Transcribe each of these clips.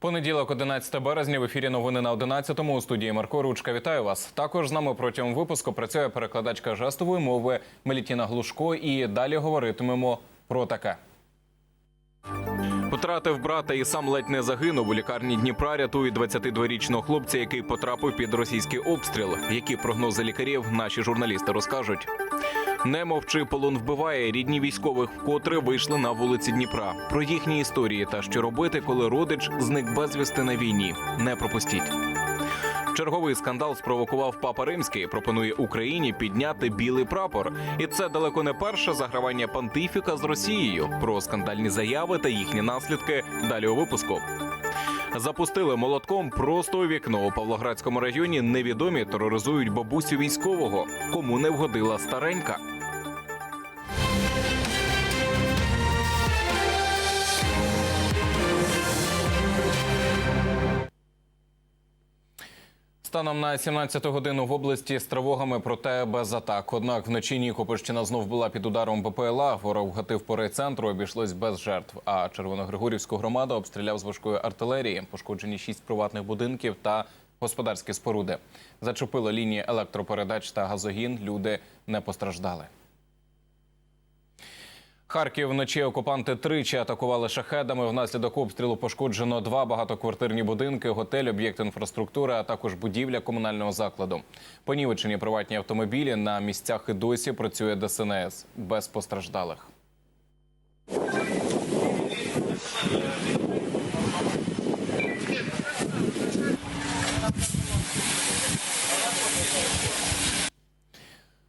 Понеділок, 11 березня, в ефірі новини на 11-му у студії Марко Ручка. Вітаю вас. Також з нами протягом випуску працює перекладачка жестової мови Мелітіна Глушко. І далі говоритимемо про таке. Втратив брата і сам ледь не загинув. У лікарні Дніпра рятують 22-річного хлопця, який потрапив під російський обстріл. Які прогнози лікарів наші журналісти розкажуть. Не мовчи, полон вбиває. Рідні військових вкотре вийшли на вулиці Дніпра. Про їхні історії та що робити, коли родич зник безвісти на війні. Не пропустіть. Черговий скандал спровокував папа римський. Пропонує Україні підняти білий прапор, і це далеко не перше загравання понтифіка з Росією. Про скандальні заяви та їхні наслідки далі у випуску. Запустили молотком просто у вікно у Павлоградському районі. Невідомі тероризують бабусю військового. Кому не вгодила старенька. Станом на 17 годину в області з тривогами, проте без атак. Однак вночі Нікопольщина знов була під ударом БПЛА. Ворог гатив по райцентру, обійшлось без жертв. А Червоногригорівську громаду обстріляв з важкої артилерії. Пошкоджені шість приватних будинків та господарські споруди. Зачепило лінії електропередач та газогін. Люди не постраждали. Харків вночі окупанти тричі атакували шахедами. Внаслідок обстрілу пошкоджено два багатоквартирні будинки, готель, об'єкт інфраструктури, а також будівля комунального закладу. Понівечені приватні автомобілі на місцях і досі працює ДСНС без постраждалих.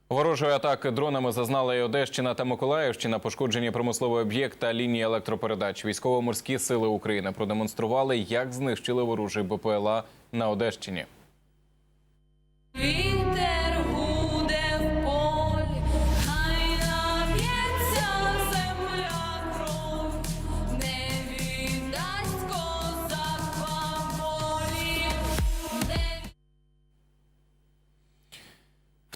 Ворожої атаки дронами зазнала і Одещина та Миколаївщина. Пошкоджені промисловий об'єкт та лінії електропередач. Військово-морські сили України продемонстрували, як знищили ворожий БПЛА на Одещині.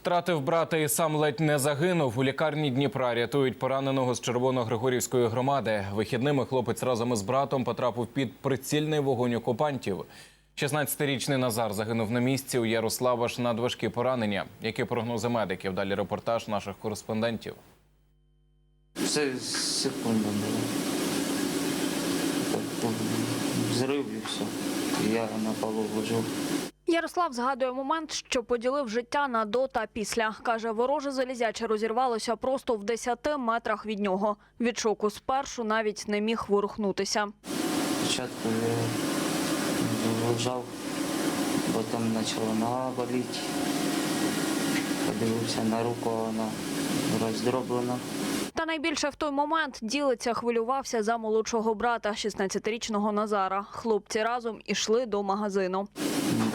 Втратив брата і сам ледь не загинув. У лікарні Дніпра рятують пораненого з Червоногригорівської громади. Вихідними хлопець разом із братом потрапив під прицільний вогонь окупантів. 16-річний Назар загинув на місці. У Ярослава ж надважкі поранення. Які прогнози медиків? Далі репортаж наших кореспондентів. Це секунда була. Взрив і все. Я на полу лежу. Ярослав згадує момент, що поділив життя на до та після. Каже, вороже залізяче розірвалося просто в 10 метрах від нього. Від шоку спершу навіть не міг ворухнутися. Спочатку лежав, потім почала нога боліти. Подивився на руку, вона роздроблена. Та найбільше в той момент ділиться хвилювався за молодшого брата, 16-річного Назара. Хлопці разом ішли до магазину.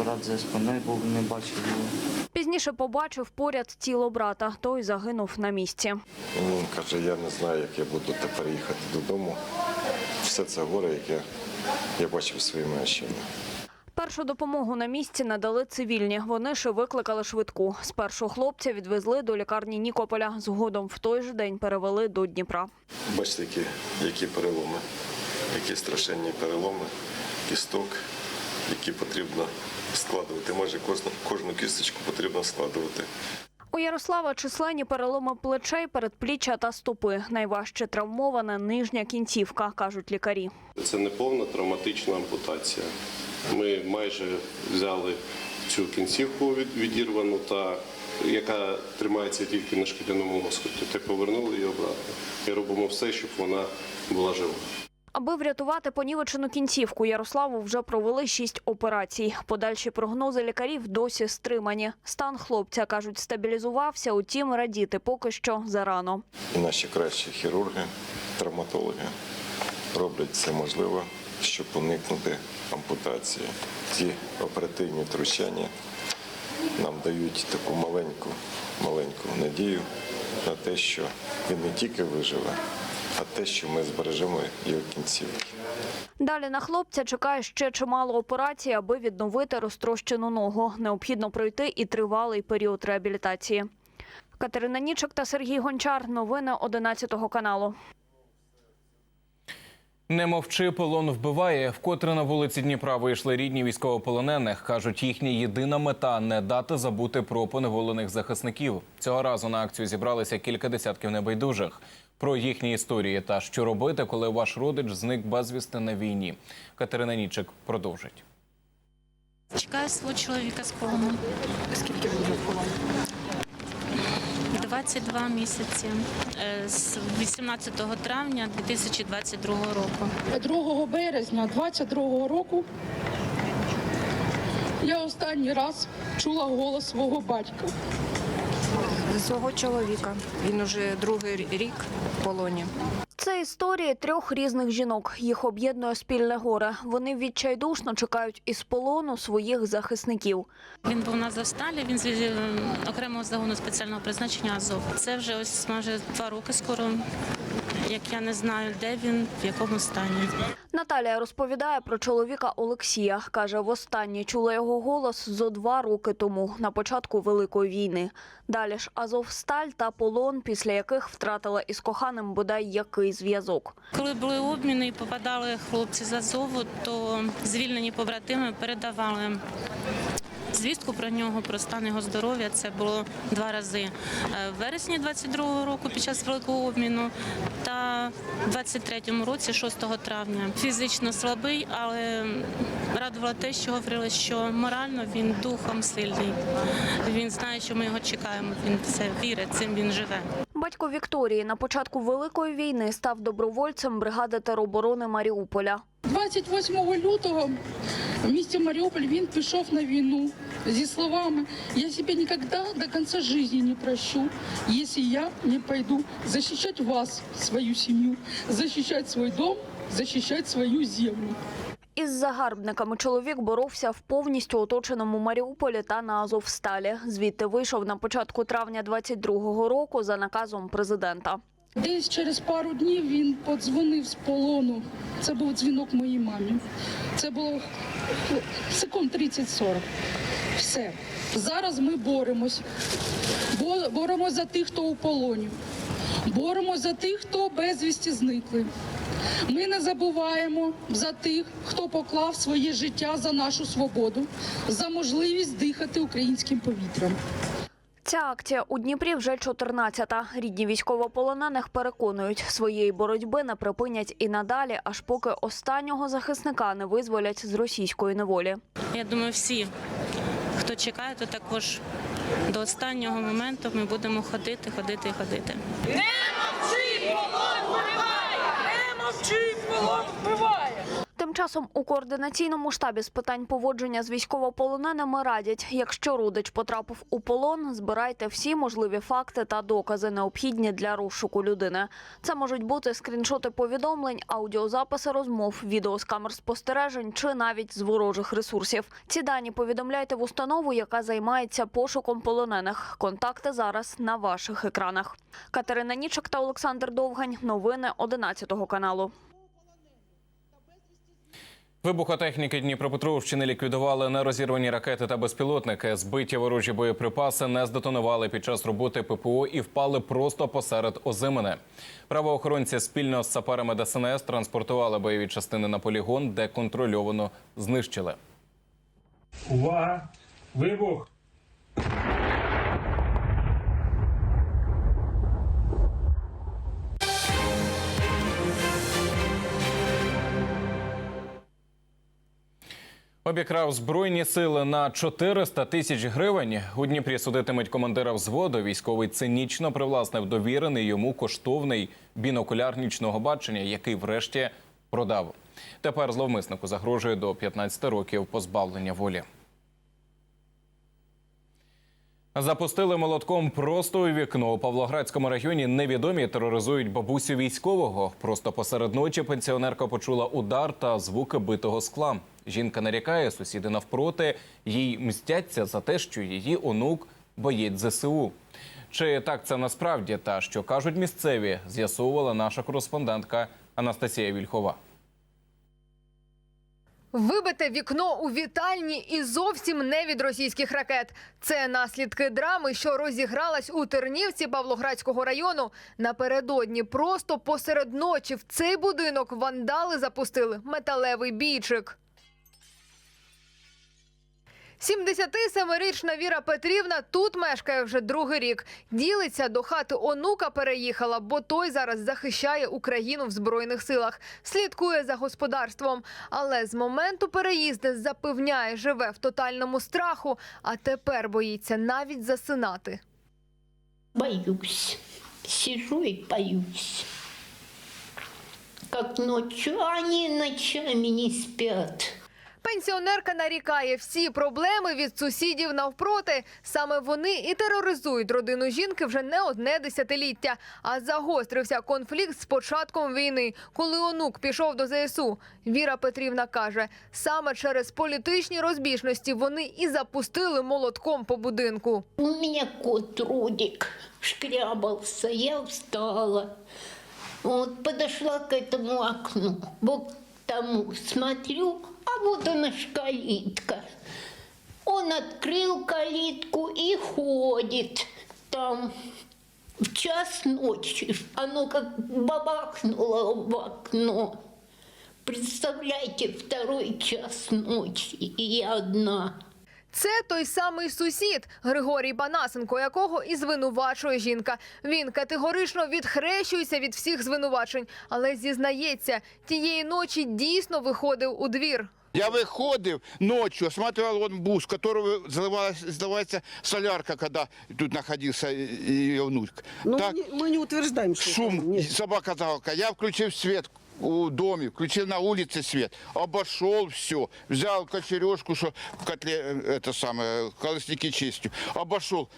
Брат за спиною був, не бачив його. Пізніше побачив поряд тіло брата. Той загинув на місці. Він каже, я не знаю, як я буду тепер їхати додому. Все це горе, яке я бачив своїми очима. Першу допомогу на місці надали цивільні. Вони ж викликали швидку. Спершу хлопця відвезли до лікарні Нікополя. Згодом в той же день перевели до Дніпра. Бачите, які, які переломи, які страшенні переломи, кісток, які потрібно складувати. Майже кожну, кожну кісточку потрібно складувати. У Ярослава численні переломи плечей, передпліччя та стопи. Найважче травмована нижня кінцівка, кажуть лікарі. Це не повна травматична ампутація. Ми майже взяли цю кінцівку відірвану, та яка тримається тільки на шкіряному лоскуті, та повернули її обратно. І робимо все, щоб вона була жива. Аби врятувати понівечену кінцівку, Ярославу вже провели шість операцій. Подальші прогнози лікарів досі стримані. Стан хлопця кажуть, стабілізувався, утім радіти поки що зарано. Наші кращі хірурги, травматологи роблять все можливе, щоб уникнути ампутації. Ці оперативні втручання нам дають таку маленьку, маленьку надію на те, що він не тільки виживе, а те, що ми збережемо його кінцівки. Далі на хлопця чекає ще чимало операцій, аби відновити розтрощену ногу. Необхідно пройти і тривалий період реабілітації. Катерина Нічок та Сергій Гончар. Новини 11 каналу. Не мовчи, полон вбиває. Вкотре на вулиці Дніпра вийшли рідні військовополонених. кажуть, їхня єдина мета не дати забути про поневолених захисників. Цього разу на акцію зібралися кілька десятків небайдужих. Про їхні історії та що робити, коли ваш родич зник безвісти на війні. Катерина Нічик продовжить. Чекаю свого чоловіка з полону. Скільки буде в полоні? 22 місяці Е, з 18 травня 2022 року. 2 березня 22-го року я останній раз чула голос свого батька. свого чоловіка. Він уже другий рік в полоні. Це історії трьох різних жінок. Їх об'єднує спільне горе. Вони відчайдушно чекають із полону своїх захисників. Він був на Завсталі, він з окремого загону спеціального призначення Азов. Це вже ось майже два роки скоро, як я не знаю, де він, в якому стані. Наталія розповідає про чоловіка Олексія. Каже, востаннє чула його голос зо два роки тому, на початку Великої війни. Далі ж Азовсталь та полон, після яких втратила із коханим бодай який зв'язок. Коли були обміни і попадали хлопці з Азову, то звільнені побратими передавали звістку про нього, про стан його здоров'я. Це було два рази Е, в вересні 22-го року під час великого обміну та в 23-му році, 6 травня. Фізично слабий, але радувало те, що говорили, що морально він духом сильний. Він знає, що ми його чекаємо. Він в це вірить, цим він живе. Батько Вікторії на початку Великої війни став добровольцем бригади тероборони Маріуполя. 28 лютого в місті Маріуполь він пішов на війну зі словами «Я себе ніколи до кінця життя не прощу, якщо я не пойду захищати вас, свою сім'ю, захищати свій дом, захищати свою землю». Із загарбниками чоловік боровся в повністю оточеному Маріуполі та на Азовсталі. Звідти вийшов на початку травня 22-го року за наказом президента. Десь через пару днів він подзвонив з полону. Це був дзвінок моїй мамі. Це було секунд 30-40. Все. Зараз ми боремось. Бо- Боремось за тих, хто у полоні. Боремось за тих, хто безвісті зникли. Ми не забуваємо за тих, хто поклав своє життя за нашу свободу, за можливість дихати українським повітрям. Ця акція у Дніпрі вже 14-та. Рідні військовополонених переконують, своєї боротьби не припинять і надалі, аж поки останнього захисника не визволять з російської неволі. Я думаю, всі, хто чекає, то також до останнього моменту ми будемо ходити, ходити і ходити. Тим часом у координаційному штабі з питань поводження з військовополоненими радять, якщо родич потрапив у полон, збирайте всі можливі факти та докази, необхідні для розшуку людини. Це можуть бути скріншоти повідомлень, аудіозаписи розмов, відео з камер спостережень чи навіть з ворожих ресурсів. Ці дані повідомляйте в установу, яка займається пошуком полонених. Контакти зараз на ваших екранах. Катерина Нічик та Олександр Довгань. Новини 11 каналу. Вибухотехніки Дніпропетровщини ліквідували нерозірвані ракети та безпілотники. Збиті ворожі боєприпаси не здетонували під час роботи ППО і впали просто посеред озимини. Правоохоронці спільно з саперами ДСНС транспортували бойові частини на полігон, де контрольовано знищили. Увага! Вибух! Обікрав збройні сили на 400 тисяч гривень. У Дніпрі судитимуть командира взводу. Військовий цинічно привласнив довірений йому коштовний бінокуляр нічного бачення, який врешті продав. Тепер зловмиснику загрожує до 15 років позбавлення волі. Запустили молотком просто у вікно. У Павлоградському районі невідомі тероризують бабусю військового. Просто посеред ночі пенсіонерка почула удар та звуки битого скла. Жінка нарікає, сусіди навпроти їй мстяться за те, що її онук боєць ЗСУ. Чи так це насправді та що кажуть місцеві, з'ясовувала наша кореспондентка Анастасія Вільхова. Вибите вікно у вітальні і зовсім не від російських ракет. Це наслідки драми, що розігралась у Тернівці Павлоградського району. Напередодні просто посеред ночі в цей будинок вандали запустили металевий бійчик. 77-річна Віра Петрівна тут мешкає вже другий рік. Ділиться до хати онука переїхала, бо той зараз захищає Україну в збройних силах. Слідкує за господарством. Але з моменту переїзду запевняє, живе в тотальному страху, а тепер боїться навіть засинати. Боюсь. Сижу и боюсь. Как ночью, а они ночами не спят. Пенсіонерка нарікає всі проблеми від сусідів навпроти. Саме вони і тероризують родину жінки вже не одне десятиліття. А загострився конфлікт з початком війни, коли онук пішов до ЗСУ. Віра Петрівна каже, саме через політичні розбіжності вони і запустили молотком по будинку. У меня кот Рудик шкрябался, я встала. Вот подошла к этому окну, вот тому смотрю, а вот она ж калитка. Он открыл калитку и ходит там. В час ночи оно как бабахнуло в окно. Представляете, второй час ночи, и я одна. Це той самий сусід Григорій Банасенко, якого і звинувачує жінка. Він категорично відхрещується від всіх звинувачень, але зізнається, тієї ночі дійсно виходив у двір. Я выходил ночью, осматривал он бус, которого заливалась, сдавается солярка, когда тут находился ее внук. Ну, так, не- мы не утверждаем, что шум, это- нет. собака заволка. Я включил свет у доме, включил на улице свет, обошел все, взял кочережку, что в котле, э, это самое, колосники чистю, обошел.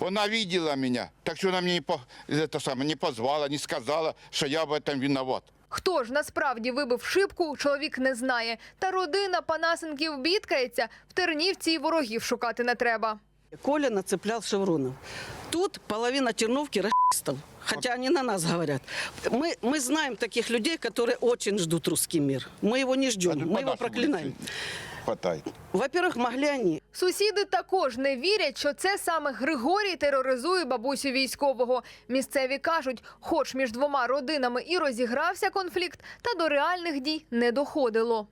Она видела меня, так что она мне не, по, это самое, не позвала, не сказала, что я в этом виноват. Хто ж насправді вибив шибку, чоловік не знає. Та родина Панасенків бідкається. В Тернівці і ворогів шукати не треба. Коля нацеплял шевронов. Тут половина терновки расистов. Хотя они на нас говорят. Мы, мы знаем таких людей, которые очень ждут русский мир. Мы его не ждем, мы его проклинаем. Хватает. Во-первых, могли они. Сусіди також не вірять, що це саме Григорій тероризує бабусю військового. Місцеві кажуть, хоч між двома родинами і розігрався конфлікт, та до реальних дій не доходило.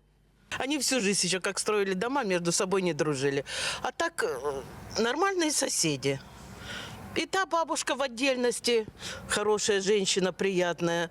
Они всю жизнь еще как строили дома, между собой не дружили. А так э, нормальные соседи. И та бабушка в отдельности, хорошая женщина, приятная.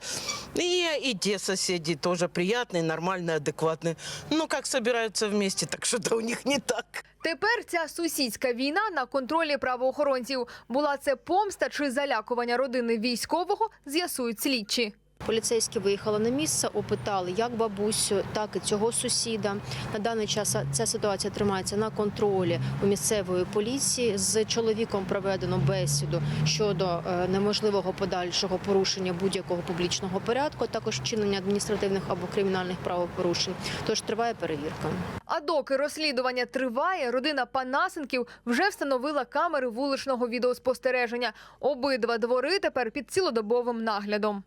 И, и те соседи тоже приятные, нормальные, адекватные. Ну, как собираются вместе, так что-то у них не так. Тепер ця сусідська війна на контролі правоохоронців. Була це помста чи залякування родини військового, з'ясують слідчі. Поліцейські виїхали на місце, опитали як бабусю, так і цього сусіда. На даний час ця ситуація тримається на контролі у місцевої поліції. З чоловіком проведено бесіду щодо е, неможливого подальшого порушення будь-якого публічного порядку, також вчинення адміністративних або кримінальних правопорушень. Тож триває перевірка. А доки розслідування триває, родина Панасенків вже встановила камери вуличного відеоспостереження. Обидва двори тепер під цілодобовим наглядом.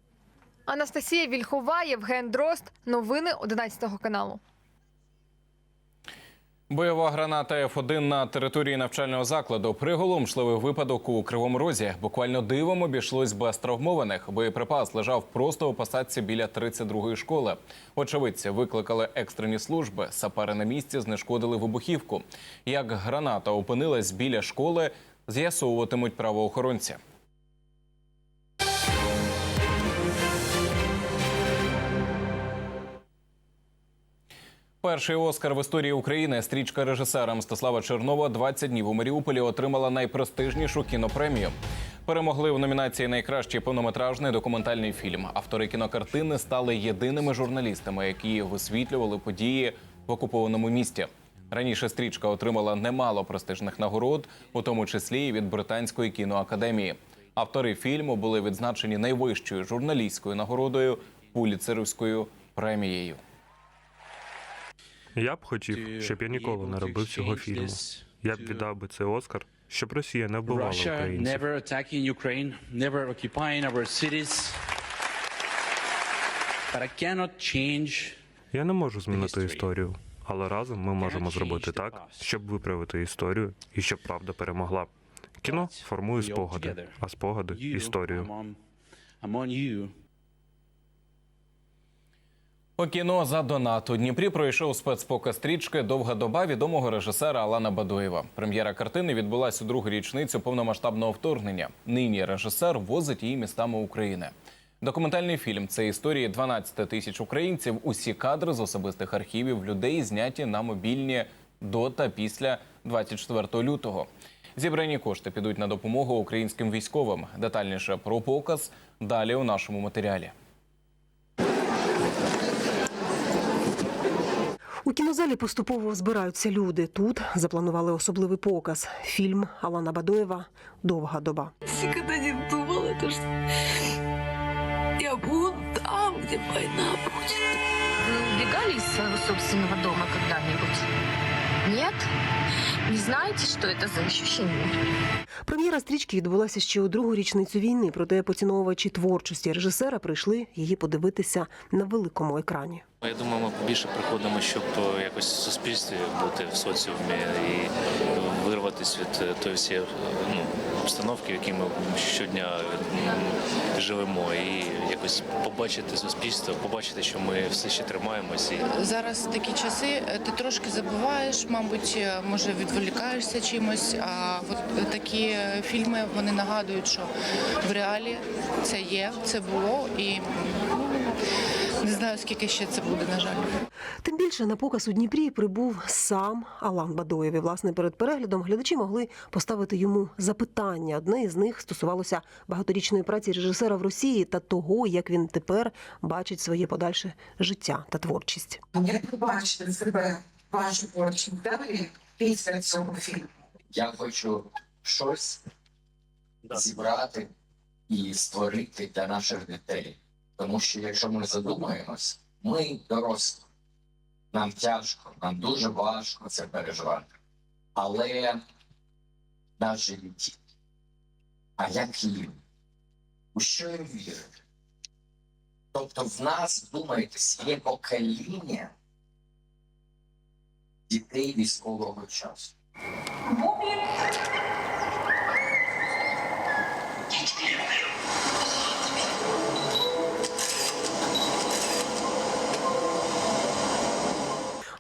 Анастасія Вільхова, Євген Дрозд. Новини 11 каналу. Бойова граната F1 на території навчального закладу. Приголомшливий випадок у Кривому Розі. Буквально дивом обійшлось без травмованих. Боєприпас лежав просто у посадці біля 32-ї школи. Очевидці викликали екстрені служби. Сапери на місці знешкодили вибухівку. Як граната опинилась біля школи, з'ясовуватимуть правоохоронці. Перший Оскар в історії України стрічка режисера Мстислава Чернова «20 днів у Маріуполі отримала найпрестижнішу кінопремію. Перемогли в номінації Найкращий повнометражний документальний фільм. Автори кінокартини стали єдиними журналістами, які висвітлювали події в окупованому місті. Раніше стрічка отримала немало престижних нагород, у тому числі і від британської кіноакадемії. Автори фільму були відзначені найвищою журналістською нагородою Пуліцерівською премією. Я б хотів, щоб я ніколи не робив цього фільму. Я б віддав би цей Оскар, щоб Росія не вбивала українців. Я не можу змінити історію, Але разом ми можемо зробити так, щоб виправити історію і щоб правда перемогла. Кіно формує спогади, а спогади історію. У кіно за донат у Дніпрі пройшов спецпоказ стрічки Довга доба відомого режисера Алана Бадоєва. Прем'єра картини відбулась у другу річницю повномасштабного вторгнення. Нині режисер возить її містами України. Документальний фільм це історії 12 тисяч українців. Усі кадри з особистих архівів людей зняті на мобільні до та після 24 лютого. Зібрані кошти підуть на допомогу українським військовим. Детальніше про показ далі у нашому матеріалі. У кінозалі поступово збираються люди. Тут запланували особливий показ. Фільм Алана Бадоєва Довга доба. Никогда не думала, то, что я буду там, где война будет. Вы убегали из своего собственного дома когда-нибудь? Нет? Не знаете, что это за ощущение? Прем'єра стрічки відбулася ще у другу річницю війни. Проте поціновувачі творчості режисера прийшли її подивитися на великому екрані. Я думаю, ми побільше приходимо, щоб е, якось в суспільстві бути в соціумі і вирватися від е, тої всієї е, ну, обстановки, в якій ми щодня живемо, і якось побачити суспільство, побачити, що ми все ще тримаємося. Зараз такі часи, ти трошки забуваєш, мабуть, може відволікаєшся чимось. А от такі фільми вони нагадують, що в реалі це є, це було, і не знаю, скільки ще це буде, на жаль. Тим більше на показ у Дніпрі прибув сам Алан Бадоєв. І, власне, перед переглядом глядачі могли поставити йому запитання. Одне із них стосувалося багаторічної праці режисера в Росії та того, як він тепер бачить своє подальше життя та творчість. Як ви бачите себе вашу творчість далі після цього фільму? Я хочу щось зібрати і створити для наших дітей. Тому що якщо ми задумаємось, ми дорослі. Нам тяжко, нам дуже важко це переживати. Але наші діти, а як їм? У що їм вірити? Тобто в нас, думаєте, є покоління дітей військового часу.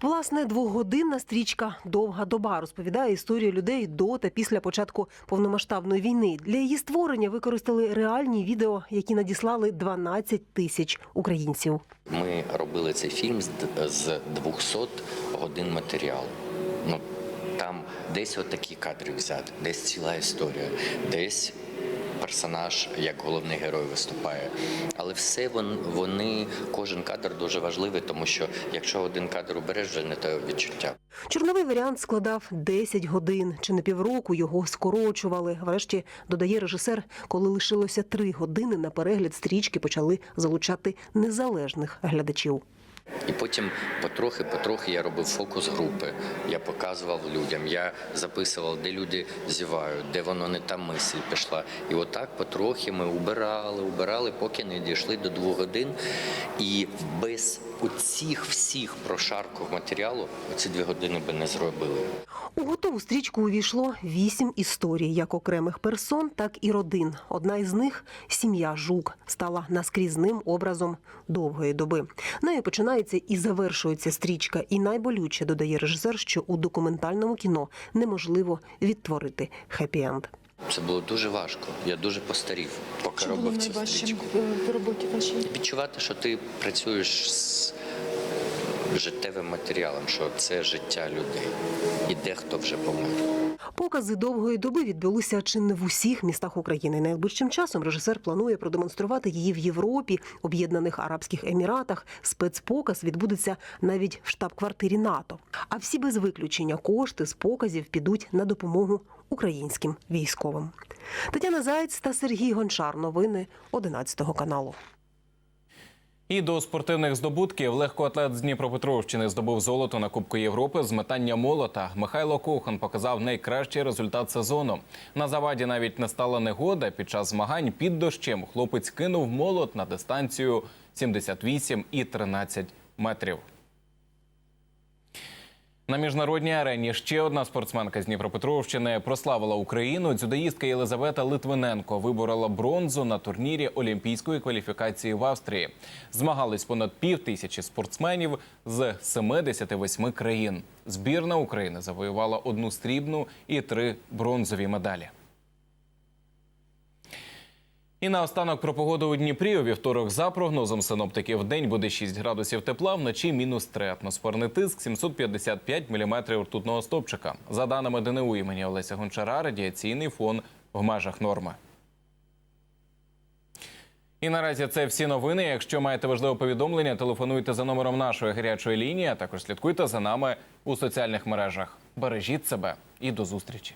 Власне, двогодинна стрічка Довга доба розповідає історію людей до та після початку повномасштабної війни. Для її створення використали реальні відео, які надіслали 12 тисяч українців. Ми робили цей фільм з 200 годин матеріалу. Ну там десь отакі кадри взяти, десь ціла історія, десь персонаж як головний герой виступає. Але все вони, кожен кадр дуже важливий, тому що якщо один кадр убереш, вже не те відчуття. Чорновий варіант складав 10 годин. Чи не півроку його скорочували. Врешті додає режисер, коли лишилося 3 години на перегляд стрічки, почали залучати незалежних глядачів. І потім потрохи-потрохи я робив фокус групи. Я показував людям, я записував, де люди зівають, де воно не та мисль пішла. І отак потрохи ми убирали, убирали, поки не дійшли до двох годин. І без оцих всіх прошарків матеріалу оці дві години би не зробили. У готову стрічку увійшло вісім історій, як окремих персон, так і родин. Одна із них сім'я Жук стала наскрізним образом довгої доби. Нею починається і завершується стрічка. І найболюче додає режисер, що у документальному кіно неможливо відтворити хеппі-енд. Це було дуже важко. Я дуже постарів, поки робив цю стрічку. в роботі вашій? Відчувати, що ти працюєш з життєвим матеріалом, що це життя людей. І дехто вже помер. Покази довгої доби відбулися чи не в усіх містах України. Найближчим часом режисер планує продемонструвати її в Європі, Об'єднаних Арабських Еміратах. Спецпоказ відбудеться навіть в штаб-квартирі НАТО. А всі без виключення кошти з показів підуть на допомогу українським військовим. Тетяна Заєць та Сергій Гончар. Новини 11 каналу. І до спортивних здобутків легкоатлет з Дніпропетровщини здобув золото на Кубку Європи з метання молота. Михайло Кохан показав найкращий результат сезону. На заваді навіть не стала негода. Під час змагань під дощем хлопець кинув молот на дистанцію 78 і 13 метрів. На міжнародній арені ще одна спортсменка з Дніпропетровщини прославила Україну. Дзюдоїстка Єлизавета Литвиненко виборола бронзу на турнірі олімпійської кваліфікації в Австрії. Змагались понад пів тисячі спортсменів з 78 країн. Збірна України завоювала одну стрібну і три бронзові медалі. І наостанок про погоду у Дніпрі у вівторок за прогнозом синоптиків в день буде 6 градусів тепла, вночі мінус 3. Атмосферний тиск 755 міліметрів ртутного стопчика. За даними ДНУ імені Олеся Гончара, радіаційний фон в межах норми. І наразі це всі новини. Якщо маєте важливе повідомлення, телефонуйте за номером нашої гарячої лінії, а також слідкуйте за нами у соціальних мережах. Бережіть себе і до зустрічі.